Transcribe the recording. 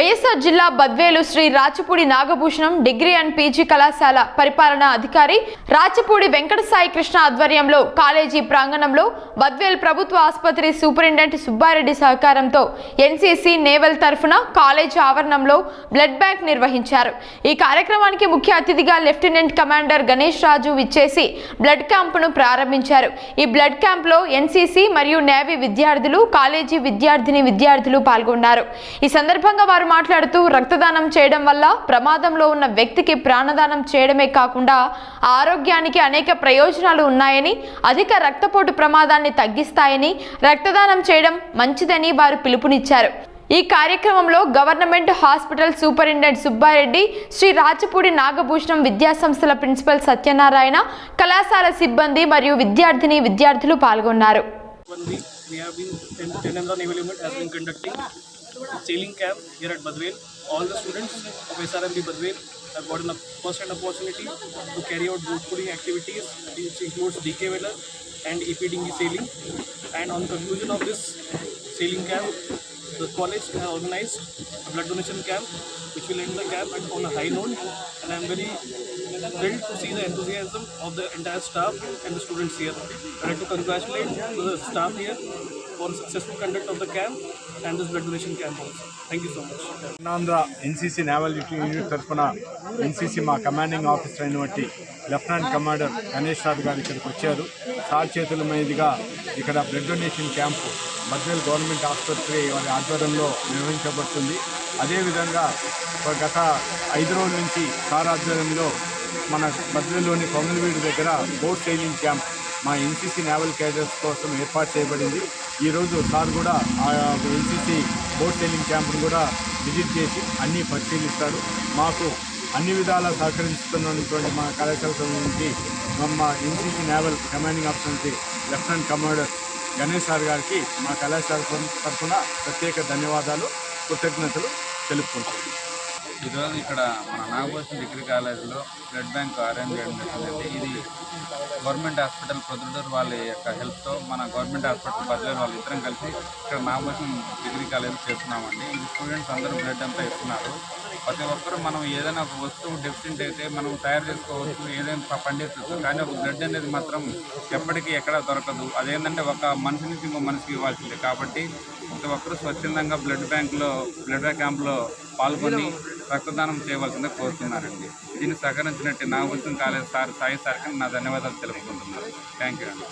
వైఎస్ఆర్ జిల్లా Badvel Sri Rachapudi Nagabhushanam degree and PG కళాశాల పరిపాలనా అధికారి రాచపూడి వెంకట సాయి కృష్ణ ఆధ్వర్యంలో కాలేజీ ప్రాంగణంలో బద్వేల్ ప్రభుత్వ ఆసుపత్రి సూపరింటెండెంట్ సుబ్బారెడ్డి సహకారంతో ఎన్సీసీ నేవల్ తరఫున కాలేజీ ఆవరణంలో బ్లడ్ బ్యాంక్ నిర్వహించారు. ఈ కార్యక్రమానికి ముఖ్య అతిథిగా లెఫ్టినెంట్ కమాండర్ గణేష్ రాజు విచ్చేసి బ్లడ్ క్యాంపును ప్రారంభించారు. ఈ బ్లడ్ క్యాంప్లో ఎన్సీసీ మరియు నేవీ విద్యార్థులు కాలేజీ విద్యార్థిని విద్యార్థులు పాల్గొన్నారు. ఈ సందర్భంగా వారు మాట్లాడుతూ రక్తదానం చేయడం వల్ల ప్రమాదంలో ఉన్న వ్యక్తికి ప్రాణదానం చేయడమే కాకుండా ఆరోగ్యానికి అనేక ప్రయోజనాలు ఉన్నాయని అధిక రక్తపోటు ప్రమాదాన్ని తగ్గిస్తాయని రక్తదానం చేయడం మంచిదని వారు పిలుపునిచ్చారు. ఈ కార్యక్రమంలో government hospital superintendent Subba Reddy Sri Rachapudi Nagabhushanam విద్యాసంస్థల ప్రిన్సిపల్ సత్యనారాయణ కళాశాల సిబ్బంది మరియు విద్యార్థిని విద్యార్థులు పాల్గొన్నారు. One week, we have been, 10th 10th Naval Unit has been conducting sailing camp here at Badvel. All the students of SRMB Badvel have gotten a first-hand opportunity to carry out boat pulling activities, which includes DK Weller and EPDing sailing. And on the conclusion of this sailing camp, the college has organized a blood donation camp, which will end the gap at, on a high note. And I'm very thrilled to see the enthusiasm of the entire staff and the students here. I'd like to congratulate the staff here for successful conduct of the camp and this blood donation camp also. Thank you so much. Andhra NCC naval unit తరఫున NCC మా commanding officer అయినటువంటి lieutenant commander Ganesh Raju గారు ఇక్కడికి వచ్చారు sir చేతుల మీదుగా ఇక్కడ blood donation camp మధ్యలో గవర్నమెంట్ ఆసుపత్రి వారి ఆధ్వర్యంలో నిర్వహించబడుతుంది అదేవిధంగా గత ఐదు రోజుల నుంచి సార్ ఆధ్వర్యంలో మన బద్వేల్లోని కొంగలవీడు దగ్గర బోట్ సైలింగ్ క్యాంప్ మా ఎన్సీసీ నేవల్ క్యాడర్స్ కోసం ఏర్పాటు చేయబడింది. ఈరోజు సార్ కూడా ఆ ఎన్సీసీ బోట్ సెయిలింగ్ క్యాంప్ను కూడా విజిట్ చేసి అన్నీ పరిశీలిస్తారు. మాకు అన్ని విధాలా సహకరిస్తున్నటువంటి మా కళాశాల నుంచి మా ఎన్సీసీ నేవల్ కమాండింగ్ ఆఫీసర్కి లెఫ్టినెంట్ కమాండర్ గణేష్ సార్ గారికి మా కళాశాల తరఫున ప్రత్యేక ధన్యవాదాలు కృతజ్ఞతలు. తెలుపుకుంటుంది. ఈరోజు ఇక్కడ మన నాగభూషణ డిగ్రీ కాలేజీలో బ్లడ్ బ్యాంక్ అరేంజ్ చేయడం జరిగింది ఇది గవర్నమెంట్ హాస్పిటల్ ప్రొద్దుటూరు వాళ్ళ యొక్క హెల్ప్తో మన గవర్నమెంట్ హాస్పిటల్ బదిలీ వాళ్ళు ఇద్దరం కలిసి ఇక్కడ నామోషన్ డిగ్రీ కాలేజ్ చేస్తున్నామండి. ఇది స్టూడెంట్స్ అందరూ బ్లడ్ అంతా ఇస్తున్నారు. ప్రతి ఒక్కరు మనం ఏదైనా ఒక వస్తువు డెఫిషియెంట్ అయితే మనం తయారు చేసుకోవచ్చు ఏదైనా ప- పండించవచ్చు కానీ ఒక బ్లడ్ అనేది మాత్రం ఎప్పటికీ ఎక్కడ దొరకదు. అదేంటంటే ఒక మనిషి నుంచి ఇంకో మనిషికి ఇవ్వాల్సిందే. కాబట్టి ప్రతి ఒక్కరూ స్వచ్ఛందంగా బ్లడ్ బ్యాంక్లో బ్లడ్ బ్యాంక్ క్యాంప్లో పాల్గొని రక్తదానం చేయవలసిందే కోరుతున్నారండి. దీన్ని సహకరించినట్టు నా ఉద్యం కాలేజ్ సార్ సాయి సార్కి నా ధన్యవాదాలు తెలుపుకుంటున్నాను. థ్యాంక్ యూ అండి